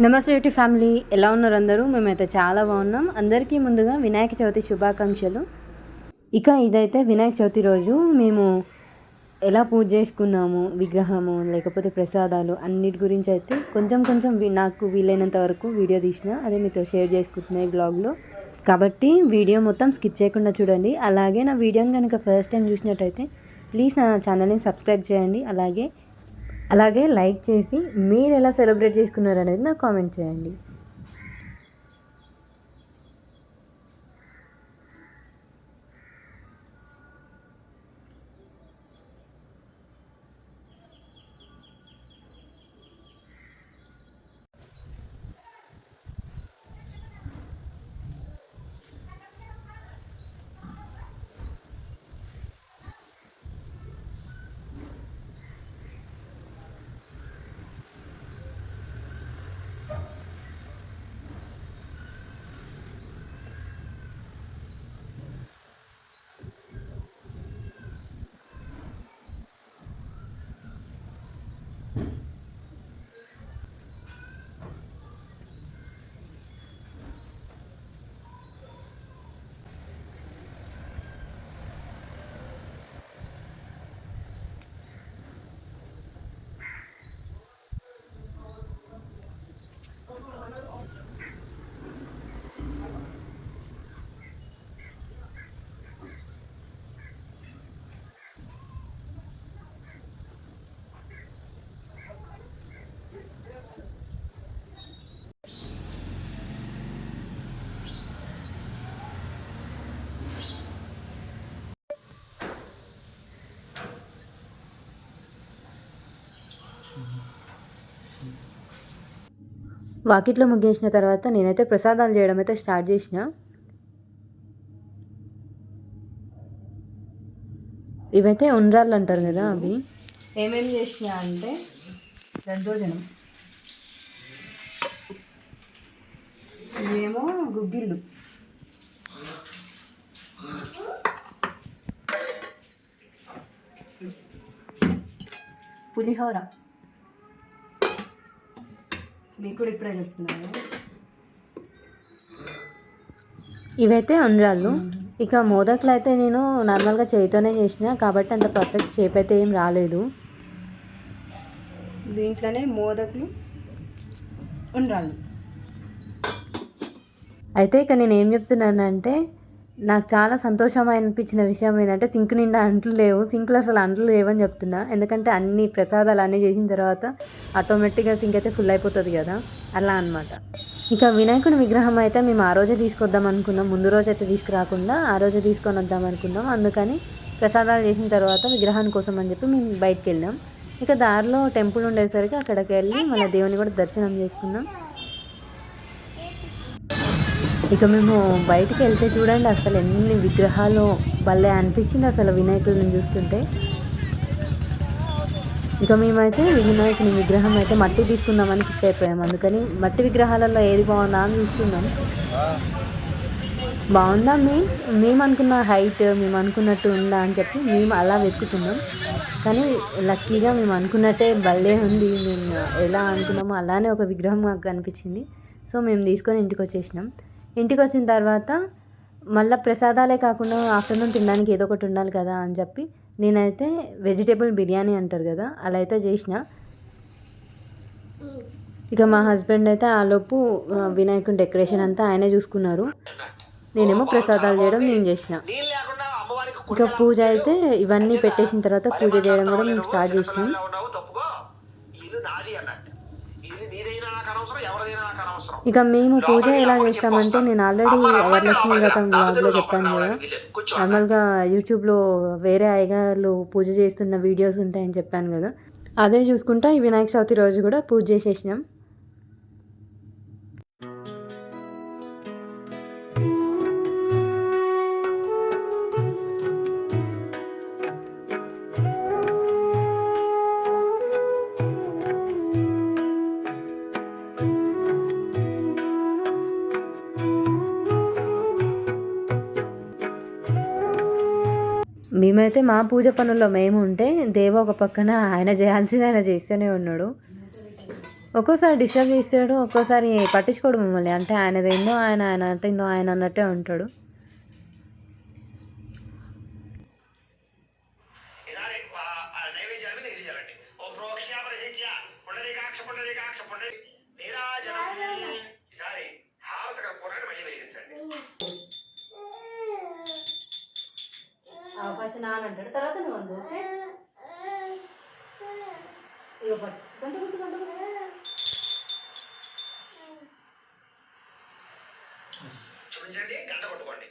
నమస్తే ఫ్యామిలీ. ఎలా ఉన్నారు అందరూ? మేమైతే చాలా బాగున్నాం. అందరికీ ముందుగా వినాయక చవితి శుభాకాంక్షలు. ఇక ఇదైతే వినాయక చవితి రోజు. మేము ఎలా పూజ చేసుకున్నాము విగ్రహము లేకపోతే ప్రసాదాలు అన్నిటి గురించి అయితే కొంచెం కొంచెం నాకు వీలైనంత వరకు వీడియో తీసిన. అదే మీతో షేర్ చేసుకుంటున్నాయి బ్లాగ్లో. కాబట్టి వీడియో మొత్తం స్కిప్ చేయకుండా చూడండి. అలాగే నా వీడియోని కనుక ఫస్ట్ టైం చూసినట్టయితే ప్లీజ్ నా ఛానల్ని సబ్స్క్రైబ్ చేయండి. అలాగే అలాగే లైక్ చేసి మీరు ఎలా సెలబ్రేట్ చేసుకున్నారు అనేది నాకు కామెంట్ చేయండి. వాకిట్లో ముగ్గేసిన తర్వాత నేనైతే ప్రసాదాలు చేయడం అయితే స్టార్ట్ చేసిన. ఇవైతే ఉండ్రాళ్ళు అంటారు కదా అవి. ఏమేమి చేసిన అంటే దద్దోజనం ఇవేమో గుగ్గిళ్ళు. పులిహోర. మీకు కూడా ఇప్పుడే చెప్తున్నాను. ఇవైతే ఉండ్రాళ్ళు ఇక మోదకులు అయితే నేను నార్మల్గా చేతితోనే చేసిన కాబట్టి అంత పర్ఫెక్ట్ షేప్ అయితే ఏం రాలేదు. దీంట్లోనే మోదకులు ఉండ్రాళ్ళు. అయితే ఇక నేను ఏం చెప్తున్నానంటే నాకు చాలా సంతోషం అనిపించిన విషయం ఏంటంటే సింక్ నిండా అంట్లు లేవు. సింక్లో అసలు అంట్లు లేవని చెప్తున్నా. ఎందుకంటే అన్ని ప్రసాదాలు అన్నీ చేసిన తర్వాత ఆటోమేటిక్గా సింక్ అయితే ఫుల్ అయిపోతుంది కదా. అలా అన్నమాట. ఇక వినాయకుడి విగ్రహం అయితే మేము ఆ రోజే తీసుకొద్దాం అనుకున్నాం. ముందు రోజు అయితే తీసుకురాకుండా ఆ రోజే తీసుకొని వద్దాం అనుకున్నాం. అందుకని ప్రసాదాలు చేసిన తర్వాత విగ్రహం కోసం అని చెప్పి మేము బయటికి వెళ్ళాం. ఇక దారిలో టెంపుల్ ఉండేసరికి అక్కడికి వెళ్ళి మళ్ళీ దేవుని కూడా దర్శనం చేసుకున్నాం. ఇక మేము బయటికి వెళ్తే చూడండి అసలు ఎన్ని విగ్రహాలు భలే అనిపించింది అసలు వినాయకుడిని చూస్తుంటే. ఇక మేమైతే వినాయకుని విగ్రహం అయితే మట్టి తీసుకుందామని ఫిక్స్ అయిపోయాం. అందుకని మట్టి విగ్రహాలలో ఏది బాగుందా అని చూస్తున్నాం. బాగుందా మీన్స్? మేము అనుకున్న హైట్ మేము అనుకున్నట్టు ఉందా అని చెప్పి మేము అలా వెతుకుతున్నాం. కానీ లక్కీగా మేము అనుకున్నట్టే భలే ఉంది. మేము ఎలా అనుకున్నామో అలానే ఒక విగ్రహం మాకు కనిపించింది. సో మేము తీసుకొని ఇంటికి వచ్చేసినాం. ఇంటికి వచ్చిన తర్వాత మళ్ళీ ప్రసాదాలే కాకుండా ఆఫ్టర్నూన్ తినడానికి ఏదో ఒకటి ఉండాలి కదా అని చెప్పి నేనైతే వెజిటేబుల్ బిర్యానీ అంటారు కదా అలా అయితే చేసిన. ఇక మా హస్బెండ్ అయితే ఆలోపు వినాయకుని డెకరేషన్ అంతా ఆయనే చూసుకున్నారు. నేనేమో ప్రసాదాలు చేయడం నేను చేసిన. ఇక పూజ అయితే ఇవన్నీ పెట్టేసిన తర్వాత పూజ చేయడం కూడా మేము స్టార్ట్ చేసినాం. ఇక మేము పూజ ఎలా చేస్తామంటే నేను ఆల్రెడీ వరలక్ష్మి వ్రతం బ్లాగ్లో చెప్పాను కదా. నార్మల్గా యూట్యూబ్లో వేరే అయ్యగారులు పూజ చేస్తున్న వీడియోస్ ఉంటాయని చెప్పాను కదా. అదే చూసుకుంటా ఈ వినాయక చవితి రోజు కూడా పూజ చేసేసినాం. మేమైతే మా పూజ పనుల్లో మేము ఉంటే దేవ ఒక పక్కన ఆయన చేయాల్సింది ఆయన చేస్తూనే ఉన్నాడు. ఒక్కోసారి డిస్టర్బ్ చేస్తాడు ఒక్కోసారి పట్టించుకోడు మమ్మల్ని. అంటే ఆయనదేందో ఆయన ఆయన అంటేందో ఆయన అన్నట్టే ఉంటాడు ఈసారి ఆ- ఆ నైవేద్యాల మీద ఇది చేయాలండి ఓ ప్రోక్షాపరిహిత్య పుండరీకాక్ష పుండరీకాక్ష పుండరీ నీరాజనం ఈసారి హారత కర్పూరాన్ని మళ్ళీ వెలిగించండి ఫస్ట్ నాన్న అంటాడు తర్వాత నువ్వు అందు ఇగో పట్టు. గంట కొట్టు గంట చూపించండి గంట కొట్టుకోండి.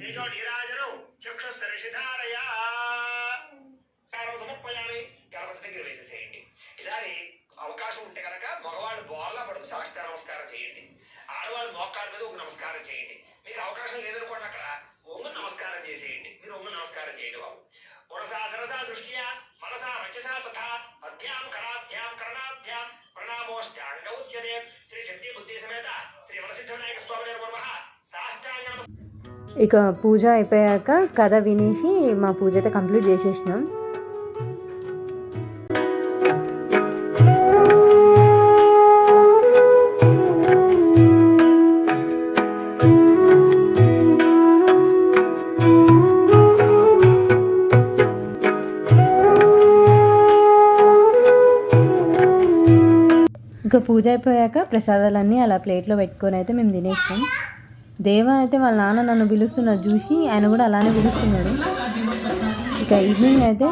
తేజో నీరాజనం చక్షుస్తరిషిధారయ కారం సమర్పయామి గణపతి దగ్గర వేసేసేయండి. ఈసారి అవకాశం ఉంటే కనుక మగవాళ్ళు బోర్లా పడుతూ సాష్టాంగ నమస్కారం చేయండి. ఆడవాళ్ళు మోకాళ్ళ మీద ఒక నమస్కారం చేయండి. మీకు అవకాశం లేదనుకోండి అక్కడ ఒంగు నమస్కారం చేసేయండి. మీరు ఒంగు నమస్కారం చేయండి బాబు. పురసా సరసా దృష్ట్యా మనసా వచసా తథా పద్భ్యాం కరాభ్యాం కర్ణాభ్యాం ప్రణామోష్టాంగ ఉచ్యతే. శ్రీ సిద్ధి బుద్ధి సమేత శ్రీ వరసిద్ధ వినాయక స్వామి నమస్కారం ఇక పూజ అయిపోయాక కథ వినేసి మా పూజ అయితే కంప్లీట్ చేసేసినాం. ఇంకా పూజ అయిపోయాక ప్రసాదాలన్నీ అలా ప్లేట్లో పెట్టుకొని అయితే మేము తినేసినాం. దేవ అయితే వాళ్ళ నాన్న నన్ను పిలుస్తున్నది చూసి ఆయన కూడా అలానే పిలుస్తున్నాడు. ఇక ఈవినింగ్ అయితే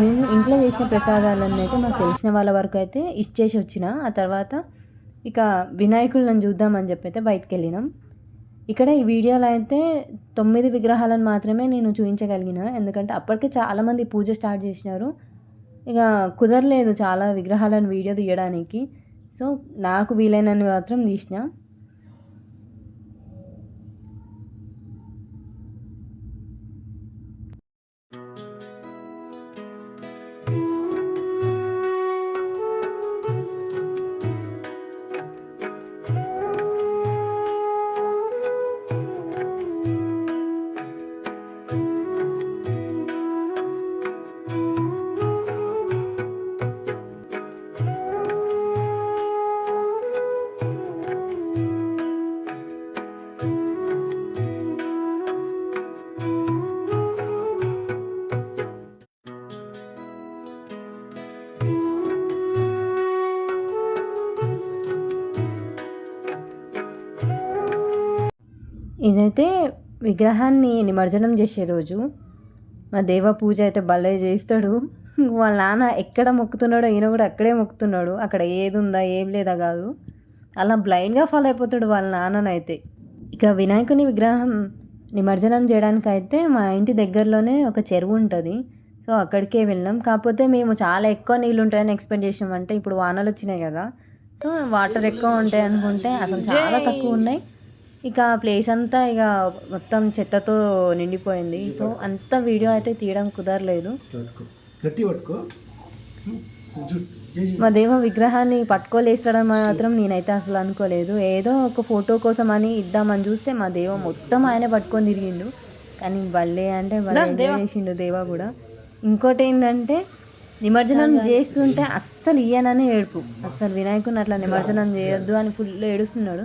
మేము ఇంట్లో చేసిన ప్రసాదాలన్నీ అయితే మాకు తెలిసిన వాళ్ళ వరకు అయితే ఇచ్చేసి వచ్చిన. ఆ తర్వాత ఇక వినాయకులను చూద్దామని చెప్పి అయితే బయటకు వెళ్ళినాం. ఇక్కడ ఈ వీడియోలో అయితే తొమ్మిది విగ్రహాలను మాత్రమే నేను చూపించగలిగిన. ఎందుకంటే అప్పటికే చాలామంది పూజ స్టార్ట్ చేసినారు. ఇక కుదరలేదు చాలా విగ్రహాలను వీడియో తీయడానికి. సో నాకు వీలైనన్ని మాత్రం తీసిన. ఇదైతే విగ్రహాన్ని నిమజ్జనం చేసే రోజు. మా దేవ పూజ అయితే భలే చేస్తాడు వాళ్ళ నాన్న ఎక్కడ మొక్కుతున్నాడో ఈయన కూడా అక్కడే మొక్కుతున్నాడు. అక్కడ ఏది ఉందా ఏం లేదా కాదు. అలా బ్లైండ్గా ఫాలో అయిపోతాడు వాళ్ళ నాన్ననైతే. ఇక వినాయకుని విగ్రహం నిమజ్జనం చేయడానికి అయితే మా ఇంటి దగ్గరలోనే ఒక చెరువు ఉంటుంది. సో అక్కడికే వెళ్ళాం కాకపోతే మేము చాలా ఎక్కువ నీళ్ళు ఉంటాయని ఎక్స్పెక్ట్ చేసాం అంటే ఇప్పుడు వానలు వచ్చినాయి కదా. సో వాటర్ ఎక్కువ ఉంటాయి అనుకుంటే అసలు చాలా తక్కువ ఉన్నాయి. ఇక ప్లేస్ అంతా ఇక మొత్తం చెత్తతో నిండిపోయింది. సో అంత వీడియో అయితే తీయడం కుదరలేదు. మా దేవ విగ్రహాన్ని పట్టుకోలేస్తాడని మాత్రం నేనైతే అసలు అనుకోలేదు. ఏదో ఒక ఫోటో కోసం అని ఇద్దామని చూస్తే మా దేవ మొత్తం ఆయన పట్టుకొని తిరిగిండు. కానీ భలే అంటే భలే చేసిండు దేవ కూడా. ఇంకోటి ఏంటంటే నిమజ్జనం చేస్తుంటే అస్సలు ఇయ్యనని ఏడుపు. అస్సలు వినాయకుని అట్లా నిమజ్జనం చేయొద్దు అని ఫుల్ ఏడుస్తున్నాడు.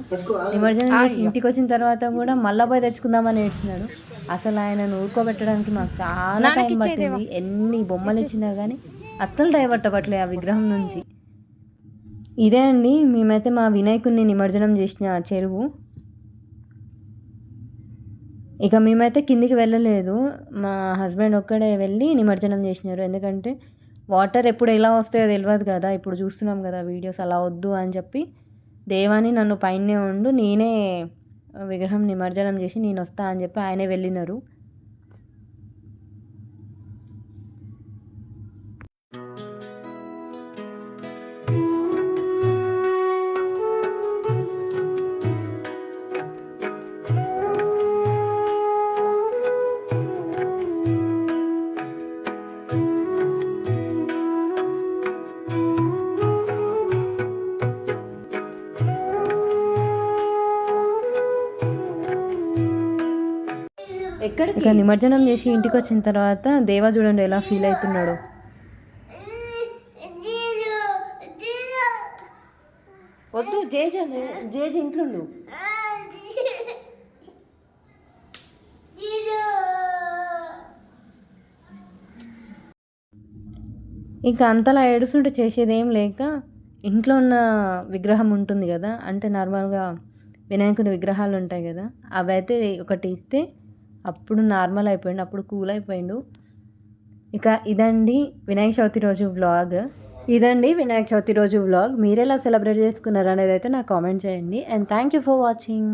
నిమజ్జనం చేసి ఇంటికి వచ్చిన తర్వాత కూడా మళ్ళా పోయి తెచ్చుకుందామని ఏడ్చినాడు అసలు ఆయన ఊరుకోబెట్టడానికి మాకు చాలా టైం పట్టింది. ఎన్ని బొమ్మలు ఇచ్చినా కానీ అస్సలు డైవర్ట్ ఆ విగ్రహం నుంచి. ఇదే అండి మేమైతే మా వినాయకుడిని నిమజ్జనం చేసిన చెరువు. ఇక మేమైతే కిందికి వెళ్ళలేదు. మా హస్బెండ్ ఒక్కడే వెళ్ళి నిమజ్జనం చేసినారు. ఎందుకంటే వాటర్ ఎప్పుడు ఎలా వస్తాయో తెలియదు కదా ఇప్పుడు చూస్తున్నాం కదా వీడియోస్ అలా వద్దు అని చెప్పి దేవాని నన్ను పైనే ఉండు నేనే విగ్రహం నిమజ్జనం చేసి నేను వస్తా అని చెప్పి ఆయనే వెళ్ళినారు. ఇక నిమజ్జనం చేసి ఇంటికి వచ్చిన తర్వాత దేవా చూడండి ఎలా ఫీల్ అవుతున్నాడు. వద్దు జేజ్ జేజ్ ఇంట్లో ఇక అంతలా ఏడుస్తుంటే చేసేదేం లేక ఇంట్లో ఉన్న విగ్రహం ఉంటుంది కదా అంటే నార్మల్గా వినాయకుడి విగ్రహాలు ఉంటాయి కదా అవి అయితే ఒకటి ఇస్తే అప్పుడు నార్మల్ అయిపోయిండు అప్పుడు కూల్ అయిపోయిండు. ఇక ఇదండి వినాయక చవితి రోజు వ్లాగ్. ఇదండి వినాయక చవితి రోజు వ్లాగ్. మీరు ఎలా సెలబ్రేట్ చేసుకున్నారు అనేది అయితే నాకు కామెంట్ చేయండి. And thank you for watching.